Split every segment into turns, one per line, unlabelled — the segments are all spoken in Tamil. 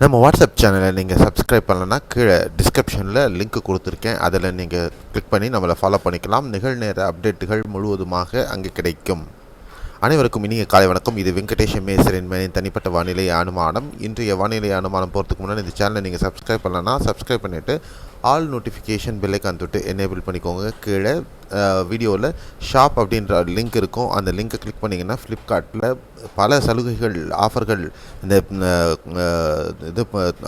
நம்ம வாட்ஸ்அப் சேனலை நீங்கள் சப்ஸ்கிரைப் பண்ணலன்னா கீழே டிஸ்கிரிப்ஷனில் லிங்க் கொடுத்துருக்கேன். அதில் நீங்கள் கிளிக் பண்ணி நம்மளை ஃபாலோ பண்ணிக்கலாம். நிகழ்நேர அப்டேட்டுகள் முழுவதுமாக அங்கே கிடைக்கும். அனைவருக்கும் இனிய காலை வணக்கம். இது வெங்கடேஷ் மேசரின் மேனின் தனிப்பட்ட வானிலை அனுமானம். இன்றைய வானிலை அனுமானம் போகிறதுக்கு முன்னாடி இந்த சேனலை நீங்கள் சப்ஸ்கிரைப் பண்ணலன்னா சப்ஸ்கிரைப் பண்ணிவிட்டு ஆல் நோட்டிஃபிகேஷன் பெல்லைக்கான் தொட்டு எனேபிள் பண்ணிக்கோங்க. கீழே வீடியோவில் ஷாப் அப்படின்ற லிங்க் இருக்கும். அந்த லிங்க்கை கிளிக் பண்ணிங்கன்னா ஃப்ளிப்கார்ட்டில் பல சலுகைகள் ஆஃபர்கள் இந்த இது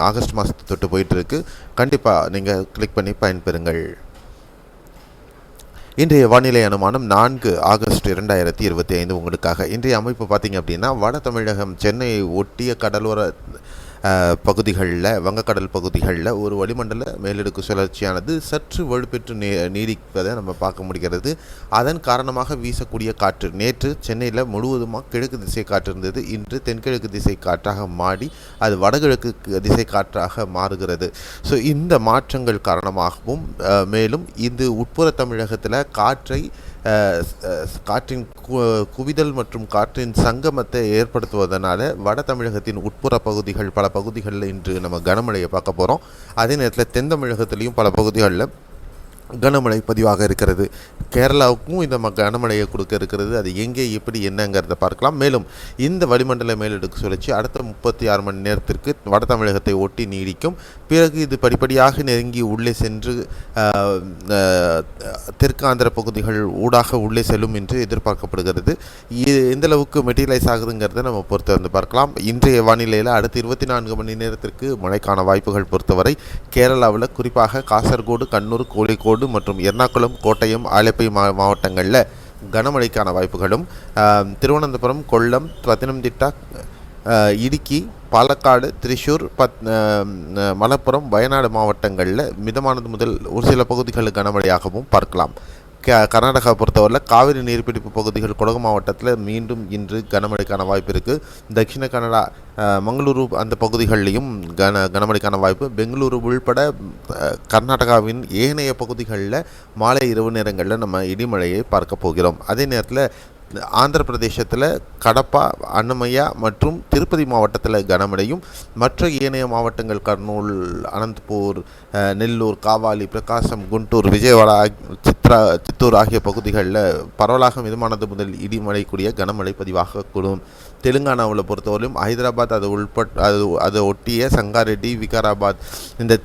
ஆகஸ்ட் மாதத்தை தொட்டு போயிட்டுருக்கு. கண்டிப்பாக நீங்கள் கிளிக் பண்ணி பயன்பெறுங்கள். இன்றைய வானிலை அனுமானம் நான்கு ஆகஸ்ட் இரண்டாயிரத்தி இருபத்தி ஐந்து. உங்களுக்காக இன்றைய அமைப்பு பார்த்தீங்க அப்படின்னா வட தமிழகம் சென்னையை ஒட்டிய கடலோர பகுதிகளில் வங்கக்கடல் பகுதிகளில் ஒரு வளிமண்டல மேலடுக்கு சுழற்சியானது சற்று வலுப்பெற்று நீ நீடிப்பதை நம்ம பார்க்க முடிகிறது. அதன் காரணமாக வீசக்கூடிய காற்று நேற்று சென்னையில் முழுவதுமாக கிழக்கு திசை காற்று இருந்தது. இன்று தென்கிழக்கு திசை காற்றாக மாறி அது வடகிழக்கு திசை காற்றாக மாறுகிறது. ஸோ இந்த மாற்றங்கள் காரணமாகவும் மேலும் இது உட்புற தமிழகத்தில் காற்றை காற்றின் கு- குவிதல் மற்றும் காற்றின் சங்கமத்தை ஏற்படுத்துவதனால வட தமிழகத்தின் உட்புற பகுதிகள் பல பகுதிகளில் இன்று நம்ம கனமழையை பார்க்க போகிறோம் அதே நேரத்தில் தென் தமிழகத்திலையும் பல பகுதிகளில் கனமழை பதிவாக இருக்கிறது. கேரளாவுக்கும் இந்த ம கனமழையை கொடுக்க இருக்கிறது. அது எங்கே எப்படி என்னங்கிறத பார்க்கலாம். மேலும் இந்த வளிமண்டல மேலடுக்கு சுழற்சி அடுத்த முப்பத்தி ஆறு மணி நேரத்திற்கு வட தமிழகத்தை ஒட்டி நீடிக்கும். பிறகு இது படிப்படியாக நெருங்கி உள்ளே சென்று தெற்கு ஆந்திர பகுதிகள் ஊடாக உள்ளே செல்லும் என்று எதிர்பார்க்கப்படுகிறது. இது எந்தளவுக்கு மெட்டீரியலைஸ் ஆகுதுங்கிறத நம்ம பொறுத்து வந்து பார்க்கலாம். இன்றைய வானிலையில் அடுத்த இருபத்தி நான்கு மணி நேரத்திற்கு மழைக்கான வாய்ப்புகள் பொறுத்தவரை கேரளாவில் குறிப்பாக காசர்கோடு கண்ணூர் கோழிக்கோடு மற்றும் எர்ணாகுளம் கோட்டயம் ஆலப்பை மா மாவட்டங்களில் கனமழைக்கான வாய்ப்புகளும் திருவனந்தபுரம் கொல்லம் பத்தனம்திட்டா இடுக்கி பாலக்காடு திரிசூர் பத் மலப்புரம் வயநாடு மாவட்டங்களில் மிதமானது முதல் ஒரு சில பகுதிகளில் கனமழையாகவும் பார்க்கலாம். கர்நாடகா பொறுத்தவரையில் காவிரி நீர்பிடிப்பு பகுதிகள் கொடகு மாவட்டத்தில் மீண்டும் இன்று கனமழைக்கான வாய்ப்பு இருக்குது தட்சிண கன்னடா மங்களூரு அந்த பகுதிகளிலையும் கன கனமழைக்கான வாய்ப்பு. பெங்களூரு உள்பட கர்நாடகாவின் ஏனைய பகுதிகளில் மாலை இரவு நேரங்களில் நம்ம இடிமழையை பார்க்க போகிறோம். அதே நேரத்தில் ஆந்திர பிரதேசத்தில் கடப்பா அன்னமையா மற்றும் திருப்பதி மாவட்டத்தில் கனமழையும் மற்ற ஏனைய மாவட்டங்கள் கர்னூல் அனந்தபூர் நெல்லூர் காவாலி பிரகாசம் குண்டூர் விஜயவாடா சித்ரா சித்தூர் ஆகிய பகுதிகளில் பரவலாக மிதமானது முதல் இடிமழை கூடிய கனமழை பதிவாகக்கூடும் தெலுங்கானாவில் பொறுத்தவரையும் ஹைதராபாத் அது உள்பட் அது அதை ஒட்டிய சங்காரெட்டி விகாராபாத் இந்த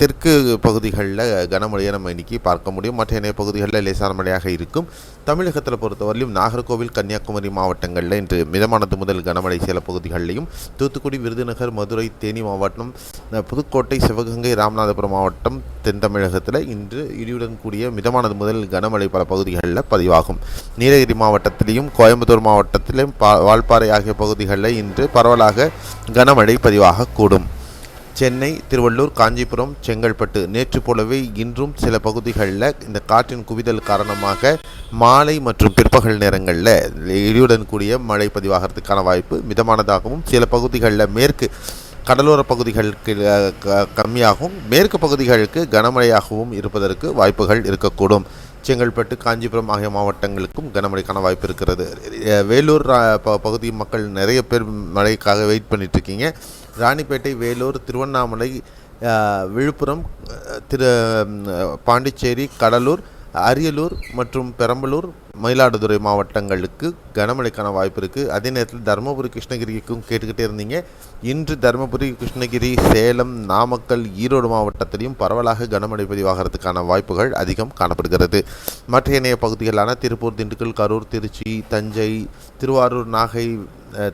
தெற்கு பகுதிகளில் கனமழையை நம்ம இன்னைக்கு பார்க்க முடியும். மற்ற இணைய பகுதிகளில் லேசான மழையாக இருக்கும். தமிழகத்தில் பொறுத்தவரையிலும் நாகர்கோவில் கன்னியாகுமரி மாவட்டங்களில் இன்று மிதமானது முதல் கனமழை. சில பகுதிகளிலையும் தூத்துக்குடி விருதுநகர் மதுரை தேனி மாவட்டம் புதுக்கோட்டை சிவகங்கை ராமநாதபுரம் மாவட்டம் தென் தமிழகத்தில் இன்று இடியுடன் கூடிய மிதமானது முதல் கனமழை பல பகுதிகளில் பதிவாகும். நீலகிரி மாவட்டத்திலையும் கோயம்புத்தூர் மாவட்டத்திலும் பா வால்பாறை ஆகிய பகுதிகளில் இன்று பரவலாக கனமழை பதிவாகக்கூடும் சென்னை திருவள்ளூர் காஞ்சிபுரம் செங்கல்பட்டு நேற்று போலவே இன்றும் சில பகுதிகளில் இந்த காற்றின் குவிதல் காரணமாக மாலை மற்றும் பிற்பகல் நேரங்களில் இடியுடன் கூடிய மழை பதிவாகிறதுக்கான வாய்ப்பு மிதமானதாகவும் சில பகுதிகளில் மேற்கு கடலோர பகுதிகளுக்கு க- கம்மியாகவும் மேற்கு பகுதிகளுக்கு கனமழையாகவும் இருப்பதற்கு வாய்ப்புகள் இருக்கக்கூடும். செங்கல்பட்டு காஞ்சிபுரம் ஆகிய மாவட்டங்களுக்கும் கனமழைக்கான வாய்ப்பு இருக்கிறது. வேலூர் ப- பகுதி மக்கள் நிறைய பேர் மழைக்காக வெயிட் பண்ணிட்டுருக்கீங்க. ராணிப்பேட்டை வேலூர் திருவண்ணாமலை விழுப்புரம் திரு பாண்டிச்சேரி கடலூர் அரியலூர் மற்றும் பெரம்பலூர் மயிலாடுதுறை மாவட்டங்களுக்கு கனமழைக்கான வாய்ப்பு இருக்குது அதே நேரத்தில் தருமபுரி கிருஷ்ணகிரிக்கும் கேட்டுக்கிட்டே இருந்தீங்க. இன்று தருமபுரி கிருஷ்ணகிரி சேலம் நாமக்கல் ஈரோடு மாவட்டத்திலையும் பரவலாக கனமழை பதிவாகிறதுக்கான வாய்ப்புகள் அதிகம் காணப்படுகிறது. மற்ற இணைய பகுதிகளான திருப்பூர் திண்டுக்கல் கரூர் திருச்சி தஞ்சை திருவாரூர் நாகை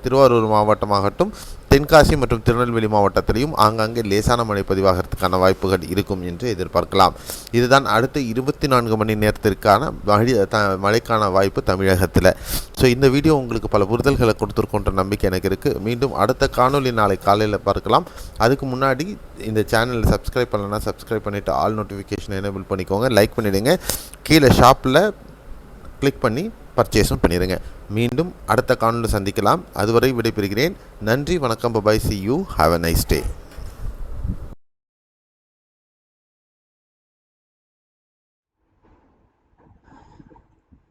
திருவாரூர் மாவட்டமாகட்டும் தென்காசி மற்றும் திருநெல்வேலி மாவட்டத்திலையும் ஆங்காங்கே லேசான மழை பதிவாகிறதுக்கான வாய்ப்புகள் இருக்கும் என்று எதிர்பார்க்கலாம். இதுதான் அடுத்த இருபத்தி நான்கு மணி நேரத்திற்கான மழை த மழைக்கான வாய்ப்பு தமிழகத்தில். ஸோ இந்த வீடியோ உங்களுக்கு பல புரிதல்களை கொடுத்துருக்கோன்ற நம்பிக்கை எனக்கு இருக்குது மீண்டும் அடுத்த காணொளி நாளை காலையில் பார்க்கலாம். அதுக்கு முன்னாடி இந்த சேனலில் சப்ஸ்கிரைப் பண்ணலன்னா சப்ஸ்கிரைப் பண்ணிவிட்டு ஆல் நோட்டிஃபிகேஷன் எனேபிள் பண்ணிக்கோங்க. லைக் பண்ணிவிடுங்க கீழே ஷாப்பில் கிளிக் பண்ணி பர்ச்சேஸும் பண்ணிடுங்க. மீண்டும் அடுத்த காணொலி சந்திக்கலாம். அதுவரை விடைபெறுகிறேன். நன்றி வணக்கம். Bye bye see you have a nice day